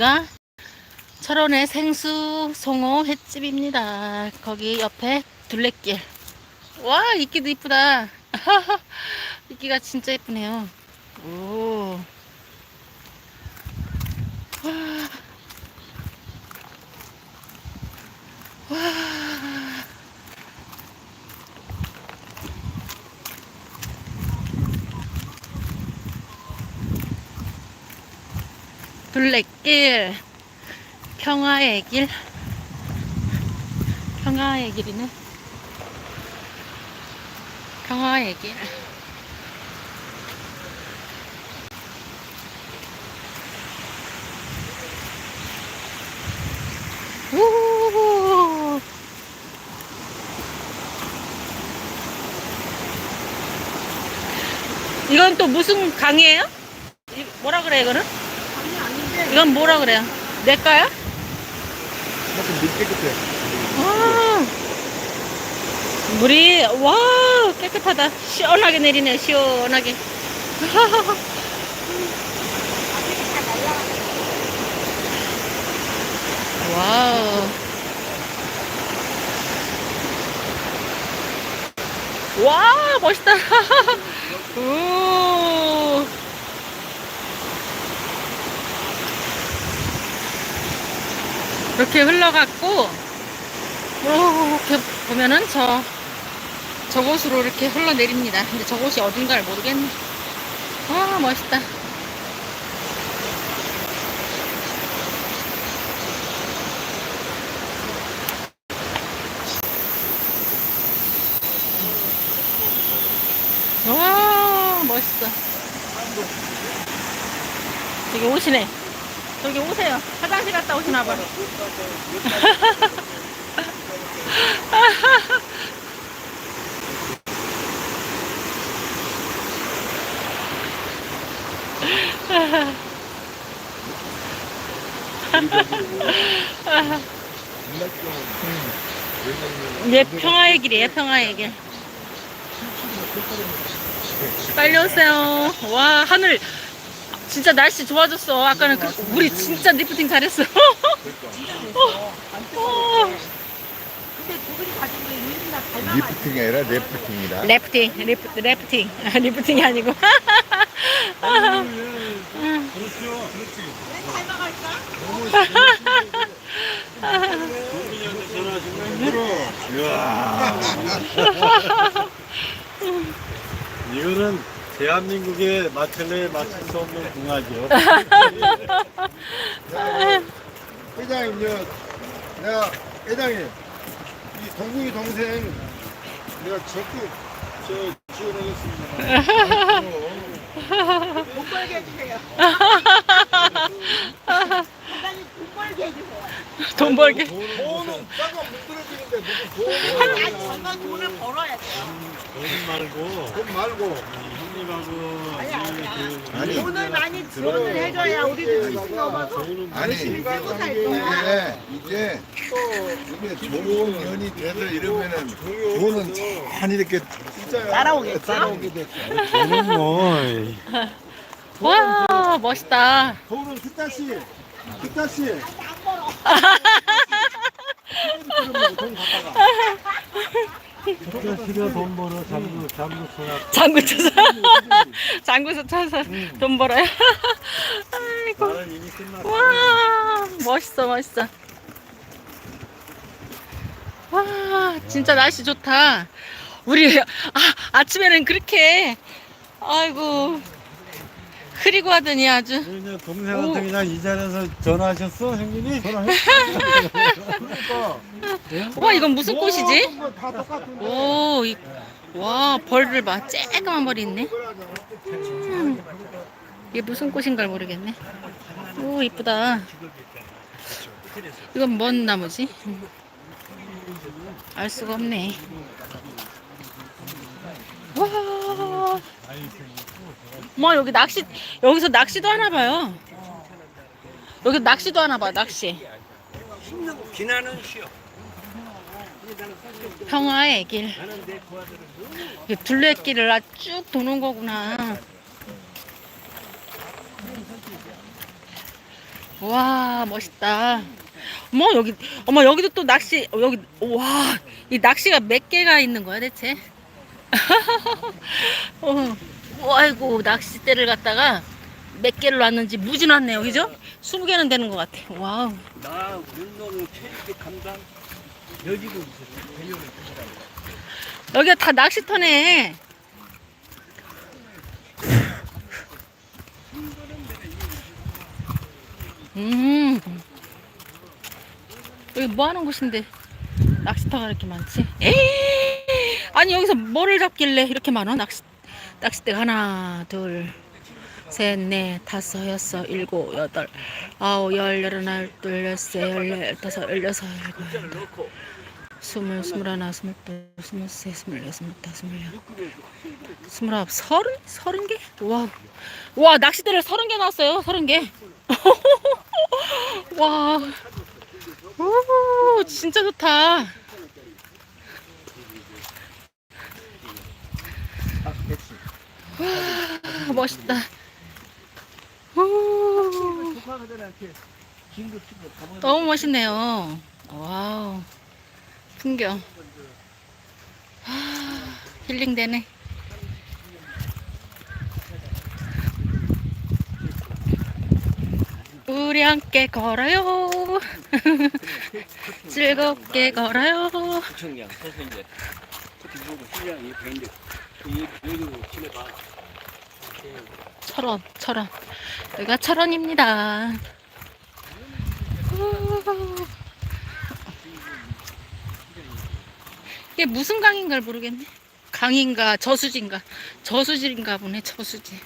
여기가 철원의 생수 송어 횟집입니다. 거기 옆에 둘레길. 와, 이끼도 이쁘다. 이끼가 진짜 예쁘네요. 오. 와. 와. 둘레길. 평화의 길. 평화의 길이네. 평화의 길. 우후후. 이건 또 무슨 강이에요? 이- 뭐라 그래 이거는? 이건 뭐라 그래요? 내과야? 조금 물 깨끗해. 아, 물이 와 깨끗하다. 시원하게 내리네 시원하게. 와우. 와 멋있다. 오. 이렇게 흘러갔고 이렇게 보면은 저 저곳으로 이렇게 흘러내립니다. 근데 저곳이 어딘가를 모르겠네. 와 멋있다. 와 멋있어. 저기 오시네. 저기 오세요. 화장실 갔다 오시나 봐. 얘 평화의 길이에요, 평화의 길. 빨리 오세요. 와, 하늘. 진짜 날씨 좋아졌어. 아까는 그, 우리 진짜 리프팅 잘했어. 어, 어. 리프팅이 아니라 레프팅이다. 래프팅, 리프, 래프팅. 아, 리프팅이 아니고. 이거는 대한민국의 마찰에 맞출 수 없는 궁하죠. 회장님, 저, 내가, 회장님, 이 동국이 동생, 내가 적극, 저, 지원하겠습니다. 돈 벌게 해주세요. 돈 벌게 해주세요. 돈 벌게. 돈은 싸가 못 들어지는데, 무슨 돈을. 아니 저건 돈을 벌어야 돼요. 돈 말고 돈 말고. 형님하고 아니. 돈을 많이 지원을 해줘야 우리도 지식 넘어서 돈은 아니, 열심히 살고 살 이게. 이제, 이게 좋은 년이 돼서 이러면은, 돈은 참 이렇게 따라오겠죠? 따라오게 됐어. 돈은 뭐 와, 멋있다. 돈은 그따시, 그따시. 돈 갖다가. 자식가 돈 벌어 장구 장구 쳐야 장구 쳐서. 장구서 쳐서 돈 벌어요. 아이고. 와, 멋있어, 멋있어. 와, 진짜 날씨 좋다. 우리, 아, 아침에는 그렇게, 아이고, 흐리고 하더니 아주. 그냥 동생한테 그냥 이 자리에서 전화하셨어 형님이? 그러니까. 와, 이건 무슨 꽃이지? 다 똑같은데. 오, 이, 와, 벌을 봐. 쬐끄만 벌이 있네. 음, 이게 무슨 꽃인 걸 모르겠네. 오, 이쁘다. 이건 뭔 나무지? 음. 알 수가 없네. 와. 뭐 여기 낚시 여기서 낚시도 하나 봐요. 여기 낚시도 하나 봐, 낚시. 평화의 길. 둘레길을 아- 쭉 도는 거구나. 와 멋있다. 어머 여기 어머 여기도 또 낚시 어, 여기 와 이 낚시가 몇 개가 있는 거야 대체? 어, 아이고 낚싯대를 갖다가 몇 개를 놨는지 무지 놨네요, 그죠? 20개는 되는 것 같아. 와우. 나 운동 체육 감당 여지고 있어. 여기가 다 낚시터네. 음. 여기 뭐 하는 곳인데 낚시터가 이렇게 많지? 에이! 아니 여기서 뭐를 잡길래 이렇게 많아? 낚시 낚싯대가 하나, 둘, 셋, 넷, 다섯, 여섯, 일곱, 여덟, 아홉, 열, 열하나, 둘, 열세, 열네, 열다섯, 열여섯, 열일곱, 열여덟. 스물, 스물하나, 스물둘, 스물셋, 스물넷, 스물다섯, 스물여섯, 스물아홉, 서른? 서른 개? 와, 와 낚싯대를 서른 개 놨어요. 서른 개. 와, 오, 진짜 좋다. 와, 멋있다. 오, 너무 멋있네요. 와우. 풍경. 하, 힐링되네. 우리 함께 걸어요. 즐겁게 걸어요. 철원, 철원. 여기가 철원입니다. 우. 이게 무슨 강인가를 모르겠네. 강인가 저수지인가 저수지인가 보네 저수지.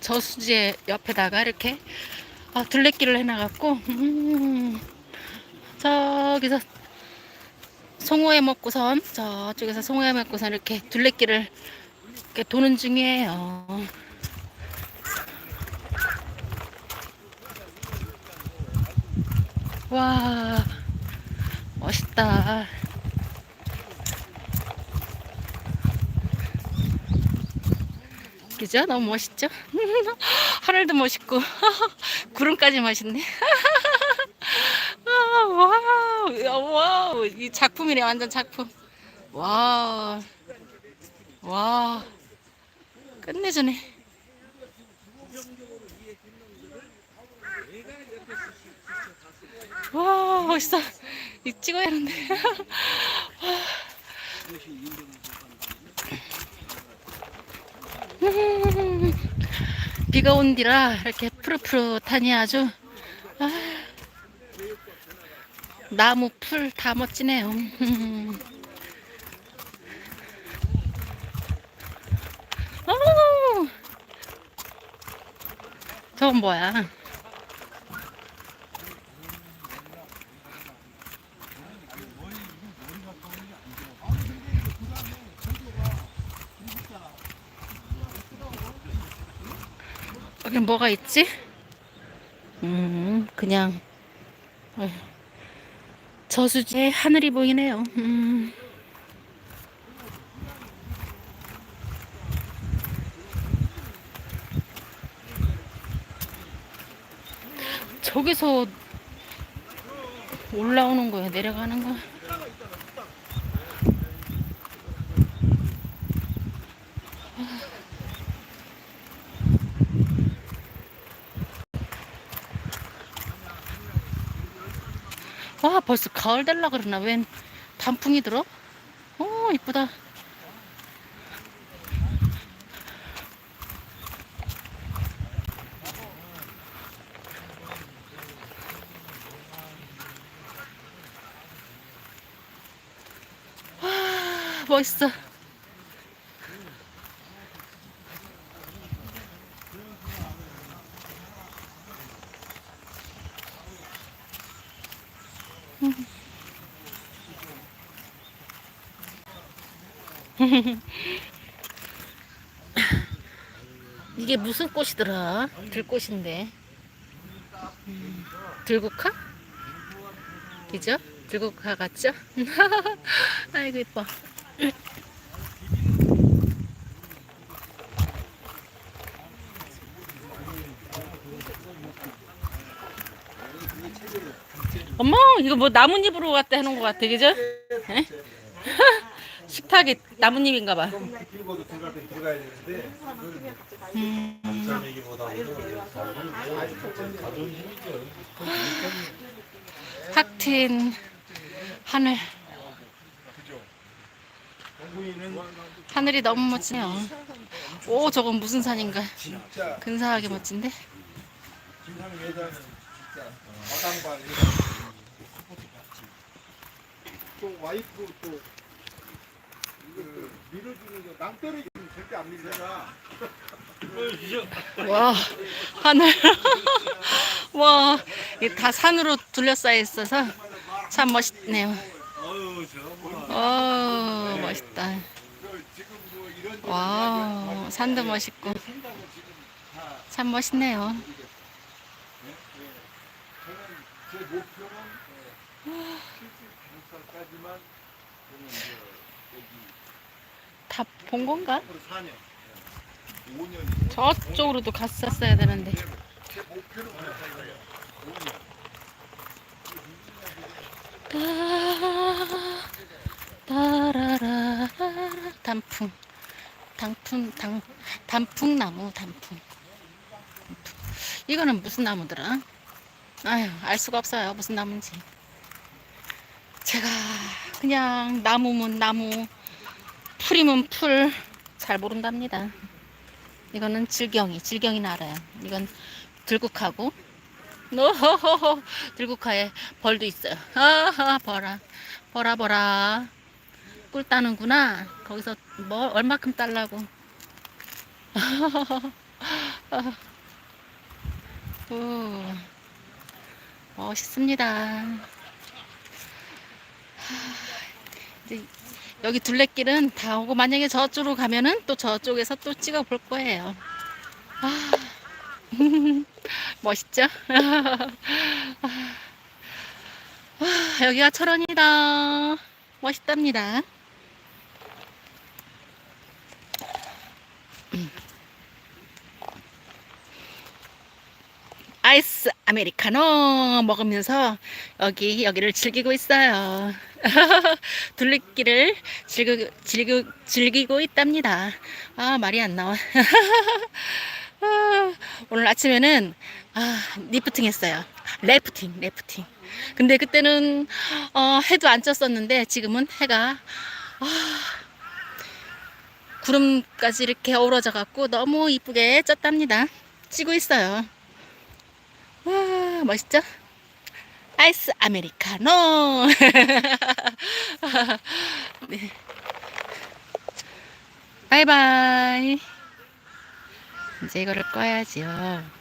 저수지 옆에다가 이렇게 아, 둘레길을 해놔갖고 음, 저기서 송호에 먹고선 저쪽에서 송호에 먹고선 이렇게 둘레길을 이렇게 도는 중이에요. 와, 멋있다. 그죠? 너무 멋있죠? 하늘도 멋있고, 구름까지 멋있네. 아, 와우, 야, 와우, 이 작품이네, 완전 작품. 와우. 와 끝내주네. 와 멋있어. 이 찍어야 하는데. 음, 비가 온 뒤라 이렇게 푸릇푸릇하니 아주 아, 나무 풀 다 멋지네요 음. 어! 저건 뭐야? 여기 뭐가 있지? 음, 그냥 어휴, 저수지에 하늘이 보이네요. 음. 저기서 올라오는 거야, 내려가는 거야. 와, 벌써 가을 될라 그러나? 웬 단풍이 들어? 오, 이쁘다. 멋있어. 이게 무슨 꽃이더라? 들꽃인데. 음, 들국화? 그죠? 들국화 같죠? 아이고, 이뻐. 어머, 이거 뭐 나뭇잎으로 갖다 해놓은 것 같아, 그죠? 에? 식탁이 나뭇잎인가 봐. 길고도 들어갈 때 들어가야 되는데 음, 남 얘기보다는 가져온 힘이죠. 탁 트인 하늘. 하늘이 너무 멋지네요. 오 저건 무슨 산인가? 진짜 근사하게 멋진데? 김상 회장은 진짜 마당발 또 와이프 또 이거 밀어주는 거 낭떠러기 절대 안 밀잖아. 와 하늘. 와 이게 다 산으로 둘러싸여 있어서 참 멋있네요. 어 멋있다. 와 산도 멋있고. 참 멋있네요. 제 목표는 75살까지만 다 본 건가? 5년. 저쪽으로도 갔었어야 되는데. 제 목표는 그렇다 따라라 단풍. 단풍 단 단풍나무 단풍. 이거는 무슨 나무더라? 아유 알 수가 없어요. 무슨 나무인지. 제가 그냥 나무면 나무 풀이면 풀 잘 모른답니다. 이거는 질경이 질경이는 알아요. 이건 들국하고. 노호호호 들국화에 벌도 있어요. 아하 벌아. 벌아 벌아. 꿀 따는구나. 거기서 뭐 얼마큼 딸라고. 오, 멋있습니다. 하, 이제 여기 둘레길은 다 오고 만약에 저쪽으로 가면은 또 저쪽에서 또 찍어 볼 거예요 아, 멋있죠? 아, 여기가 철원이다. 멋있답니다. 음. 아이스 아메리카노 먹으면서 여기 여기를 즐기고 있어요. 둘레길을 즐기, 즐기, 즐기고 있답니다. 아 말이 안 나와. 아, 오늘 아침에는 아, 리프팅 했어요. 래프팅, 래프팅. 근데 그때는 어, 해도 안 쪘었는데 지금은 해가 아, 구름까지 이렇게 어우러져 갖고 너무 이쁘게 쪘답니다. 찌고 있어요. 와, 멋있죠? 아이스 아메리카노. 네. 바이바이. 이제 이거를 꺼야지요.